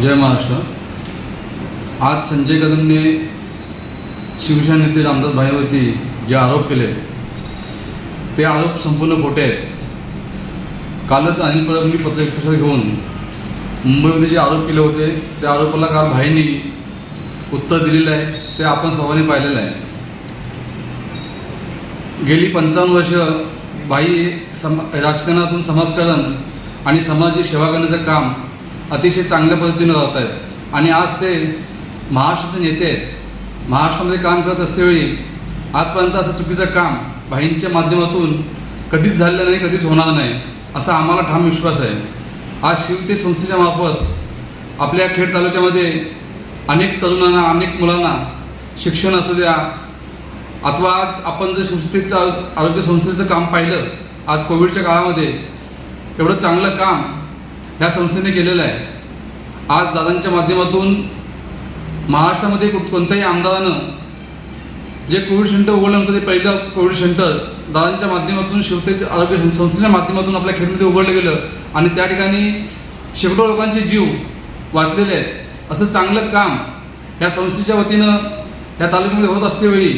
जय महाराष्ट्र. आज संजय कदमने शिवसेना नेते रामदास भाईवरती जे आरोप केले ते आरोप संपूर्ण खोटे आहेत. कालच अनिल परबनी पत्रकार घेऊन मुंबईमध्ये जे आरोप केले होते त्या आरोपाला काल भाईंनी उत्तर दिलेलं आहे ते आपण सर्वांनी पाहिलेलं आहे. गेली पंचावन्न वर्ष भाई सम राजकारणातून समाजकारण आणि समाजाची सेवा करण्याचं काम अतिशय चांगल्या पद्धतीनं जात आहेत. आणि आज ते महाराष्ट्राचे नेते आहेत. महाराष्ट्रामध्ये काम करत असतेवेळी आजपर्यंत असं चुकीचं काम भाईंच्या माध्यमातून कधीच झालेलं नाही कधीच होणार नाही असा आम्हाला ठाम विश्वास आहे. आज शिवते संस्थेच्या मार्फत आपल्या खेड तालुक्यामध्ये अनेक तरुणांना अनेक मुलांना शिक्षण असू द्या अथवा आज आपण जर संस्थेचं आरोग्य संस्थेचं काम पाहिलं आज कोविडच्या काळामध्ये एवढं चांगलं काम ह्या संस्थेने केलेलं आहे. आज दादांच्या माध्यमातून महाराष्ट्रामध्ये कुठ कोणत्याही आमदारानं जे कोविड सेंटर उघडलं होतं ते पहिलं कोविड सेंटर दादांच्या माध्यमातून शिवतेच्या आरोग्य संस्थेच्या माध्यमातून आपल्या खेडमध्ये उघडलं गेलं आणि त्या ठिकाणी शेकडो लोकांचे जीव वाचलेले आहेत. असं चांगलं काम या संस्थेच्या वतीनं या तालुक्यामध्ये होत असतेवेळी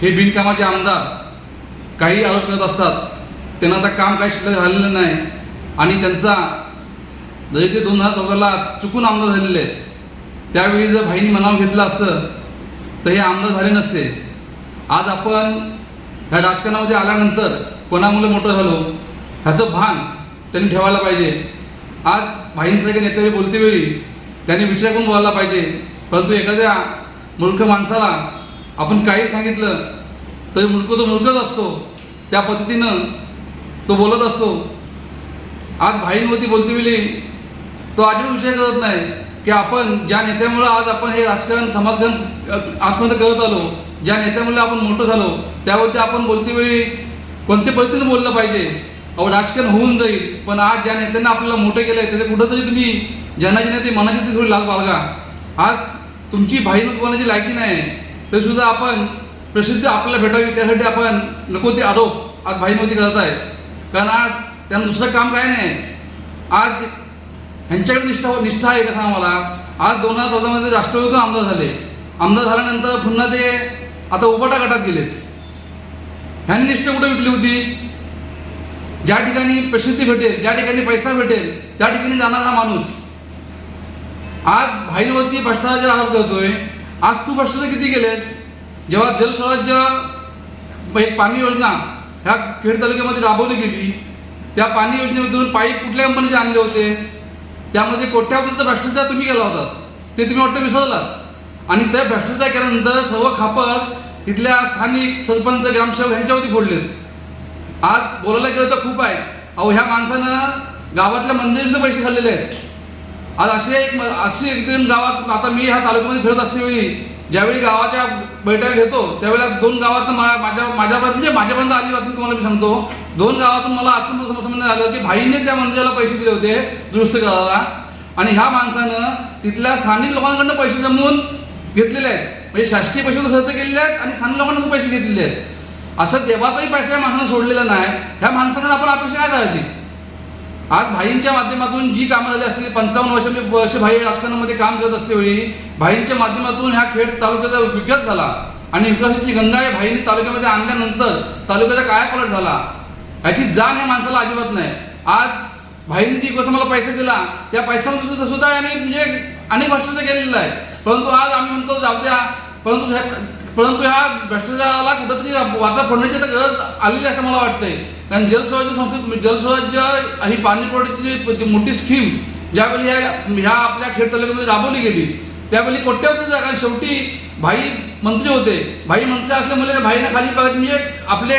हे बिनकामाचे आमदार काही आरोप करत असतात. त्यांना आता काम काही शिल्लक झालेलं नाही आणि त्यांचा जरी ते दोन हजार चौदाला चुकून आमदार झालेले आहेत. त्यावेळी जर भाईंनी मनावर घेतलं असतं तर हे आमदार झाले नसते. आज आपण ह्या राजकारणामध्ये आल्यानंतर कोणामुळे मोठं झालो ह्याचं भान त्यांनी ठेवायला पाहिजे. आज भाईंसारख्या नेत्याने बोलते वेळी त्यांनी विचार करून बोलायला पाहिजे. परंतु एखाद्या मूर्ख माणसाला आपण काही सांगितलं तरी मूर्ख तो मूर्खच असतो. त्या पद्धतीनं तो बोलत असतो. आज भाईंवरती बोलते वेळी तो अजिबात विषय करत नाही की आपण ज्या नेत्यामुळे आज आपण हे राजकारण समाजकारण आजपर्यंत करत आलो ज्या नेत्यामुळे आपण मोठं झालो त्यावरती आपण बोलते वेळी कोणत्या पद्धतीने बोललं पाहिजे? अहो राजकारण होऊन जाईल पण आज ज्या नेत्यांना आपल्याला मोठं केलं आहे त्याच्या कुठंतरी तुम्ही ज्यांना ज्यांना ते मनाची ती थोडी लाज बाळगा. आज तुमची भाई कोणाची लायकी नाही तरी सुद्धा आपण प्रसिद्ध आपल्याला भेटावी त्यासाठी आपण नको ते आरोप आज भाईंवरती करत आहे कारण आज त्यांना दुसरं काम काय नाही आज ह्यांच्याकडे निष्ठा निष्ठा आहे का आम्हाला मला? आज दोन हजार चौदामध्ये राष्ट्रवादीतून आमदार झाले. आमदार झाल्यानंतर पुन्हा ते आता उपाटा गटात गेलेत ह्यांनी निष्ठा कुठे विकली होती? ज्या ठिकाणी प्रसिद्धी भेटेल ज्या ठिकाणी पैसा भेटेल त्या ठिकाणी जाणारा माणूस. आज भाईवरती भ्रष्टाचार आरोप करतोय आज तू भ्रष्टाचार किती केलेस? जेव्हा जलस्वराज्य एक पाणी योजना ह्या खेड तालुक्यामध्ये राबवली गेली त्या पाणी योजनेमधून पाईप कुठल्या कंपनीचे आणले होते? त्यामध्ये कोट्यावधीचा भ्रष्टाचार तुम्ही केला होता. ते तुम्ही वाटतं विसरलात आणि त्या भ्रष्टाचार केल्यानंतर सर्व खापर इथल्या स्थानिक सरपंच ग्रामसेवक ह्यांच्यावरती फोडलेत. आज बोलायला गेलं तर खूप आहे. अहो ह्या माणसानं गावातल्या मंदिरचे पैसे खाल्लेले आहेत. आज असे एक अशी एक दोन गावात आता मी ह्या तालुक्यामध्ये फिरत असते वेळी ज्यावेळी गावाच्या बैठक घेतो त्यावेळेला दोन गावात मला माझ्या माझ्यापर्यंत म्हणजे माझ्यापर्यंत आली बातमी तुम्हाला मी सांगतो. दोन गावातून मला असं समजण्यात आलं की भाईने त्या मंदिराला पैसे दिले होते दुरुस्त करायला. आणि ह्या माणसानं तिथल्या स्थानिक लोकांकडनं पैसे जमवून घेतलेले आहेत. म्हणजे शासकीय पैसे खर्च केलेले आहेत आणि स्थानिक लोकांना पैसे घेतलेले आहेत. असं देवाचाही पैसा या माणसानं सोडलेला नाही. ह्या माणसाकडे आपण अपेक्षा काय करायची? आज भाईंच्या माध्यमातून जी कामं झाली असतील पंचावन्न वर्ष मी वर्ष भाई राजकारणामध्ये काम करत असतेवेळी भाईंच्या माध्यमातून ह्या खेड तालुक्याचा विकास झाला आणि विकासाची गंगा या भाईंनी तालुक्यामध्ये आणल्यानंतर तालुक्याचा काय पलट झाला. याची जाण या माणसाला अजिबात नाही. आज भाईंनी जी कसं मला पैसे दिला त्या पैशामध्ये सुद्धा सुद्धा याने म्हणजे अनेक भ्रष्टाचार केलेला आहे. परंतु आज आम्ही म्हणतो जाऊ द्या. परंतु ह्या- परंतु ह्या भ्रष्टाचाराला कुठंतरी वाचा फोडण्याची तर गरज आलेली असं मला वाटतंय. कारण जलस्वराज्य संस्थे म्हणजे जलस्वराज्य ही पाणी पुरवठ्याची मोठी स्कीम ज्यावेळी ह्या ह्या आपल्या खेड तालुक्यामध्ये राबवली गेली त्यावेळी कोट्यावधीच आहे कारण शेवटी भाई मंत्री होते. भाई मंत्री असल्यामुळे भाईने खाली पाहिजे म्हणजे आपले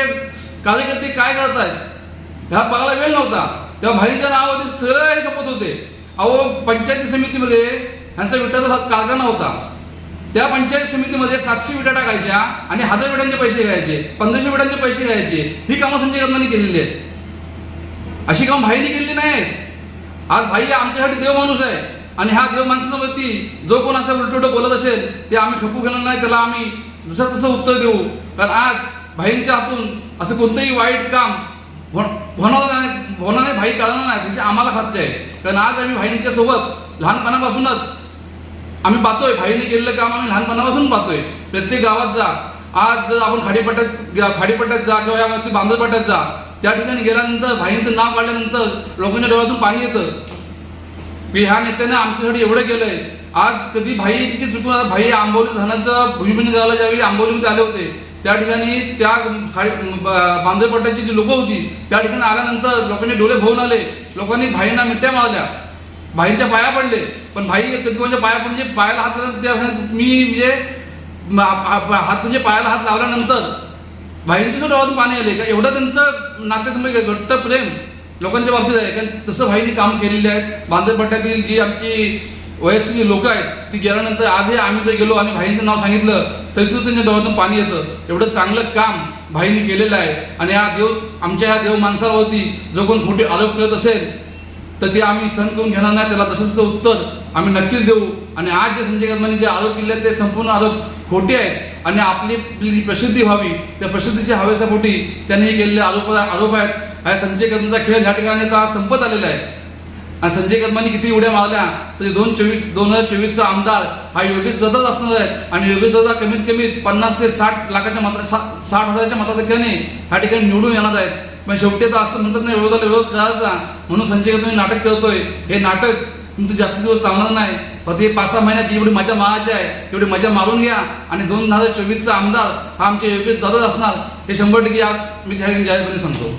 कार्यकर्ते काय करत आहेत ह्या बघायला वेळ नव्हता. तेव्हा भाईच्या नावावरती सगळं हे खपत होते. अहो पंचायती समितीमध्ये ह्यांचा विटाचा कारखाना होता त्या पंचायत समितीमध्ये सातशे विटा टाकायच्या आणि हजार विटांचे पैसे घ्यायचे पंधराशे विटांचे पैसे घ्यायचे. ही कामं संजय कदमांनी केलेली आहेत. अशी कामं भाईने केलेली नाहीत. आज भाई आमच्यासाठी देव माणूस आहे आणि ह्या देव माणसावरती जो कोण असं उलटोटं बोलत असेल ते आम्ही खपू घेणार नाही त्याला आम्ही जसं तसं उत्तर देऊ. कारण आज भाईंच्या हातून असं कोणतंही वाईट काम होणार नाही होणार नाही भाई काढणार नाही त्याची आम्हाला खात्री आहे. कारण आज आम्ही भाईंच्या सोबत लहानपणापासूनच आम्ही पाहतोय भाईने केलेलं काम आम्ही लहानपणापासून पाहतोय. प्रत्येक गावात जा. आज जर आपण खाडीपट्ट्यात खाडीपट्ट्यात जा किंवा या वरती बांधरपट्ट्यात जा. त्या ठिकाणी गेल्यानंतर भाईंचं नाव काढल्यानंतर लोकांच्या डोळ्यातून पाणी येतं. की ह्या नेत्याने आमच्यासाठी एवढं केलंय. आज कधी भाईची चुकून आता भाई आंबोली धनाचं भूमिपूजन करायला ज्यावेळी आंबोलीमध्ये आले होते त्या ठिकाणी त्या खाडी ब- बांधरपट्ट्याची जी लोक होती त्या ठिकाणी आल्यानंतर लोकांचे डोळे भरून आले. लोकांनी भाईंना मिठ्या मारल्या. भाईंच्या पाया पडले. पण भाई कधी म्हणजे पाया म्हणजे पायाला हात लावला मी म्हणजे हात म्हणजे पायाला हात लावल्यानंतर भाईंची सुद्धा पाणी आले का? एवढं त्यांचं नातेसंबंध घट्ट प्रेम लोकांच्या बाबतीत आहे. कारण तसं भाईंनी काम केलेले आहेत. बांधरपट्ट्यातील जी आमची वयस्क जी लोक आहेत ती गेल्यानंतर आजही आम्ही जर गेलो आणि भाईंचं नाव सांगितलं तरी सुद्धा त्यांच्या डोळ्यातून पाणी येतं. एवढं चांगलं काम भाईंनी केलेलं आहे. आणि हा देव आमच्या ह्या देव माणसावरती जो कोण खोटे आरोप करत असेल तर ते आम्ही सहन करून घेणार नाही त्याला तसंच उत्तर आम्ही नक्कीच देऊ. आणि आज जे संजय कदमांनी जे आरोप केले आहेत ते संपूर्ण आरोप खोटे आहेत. आणि आपली आपली प्रसिद्धी व्हावी त्या प्रसिद्धीच्या हवेसापोटी त्यांनी केलेले आरोप आरोप आहेत. हा संजय कदमचा खेळ ह्या ठिकाणी आता संपत आलेला आहे. आणि संजय कदमांनी किती उड्या मारल्या तरी दोन चोवीस दोन हजार चोवीसचा आमदार हा योगेश दत्ताच असणार आहे. आणि योगेश दत्ता कमीत कमी पन्नास ते साठ लाखाच्या मता सा- साठ हजाराच्या मताधिक्याने ह्या ठिकाणी निवडून येणार आहेत. पण शेवटी तर असं म्हणतात नाही विरोधाला विरोध करायचा म्हणून संजय तुम्ही नाटक करतोय? हे नाटक तुमचं जास्त दिवस चालणार नाही. फक्त हे पाच सहा महिन्यात जेवढी मजा मारायची आहे तेवढी मजा मारून घ्या. आणि दोन हजार चोवीसचा आमदार हा आमचे योग्य दादाच असणार. हे शंभर टक्के आज मी त्या जाहीरपणे सांगतो.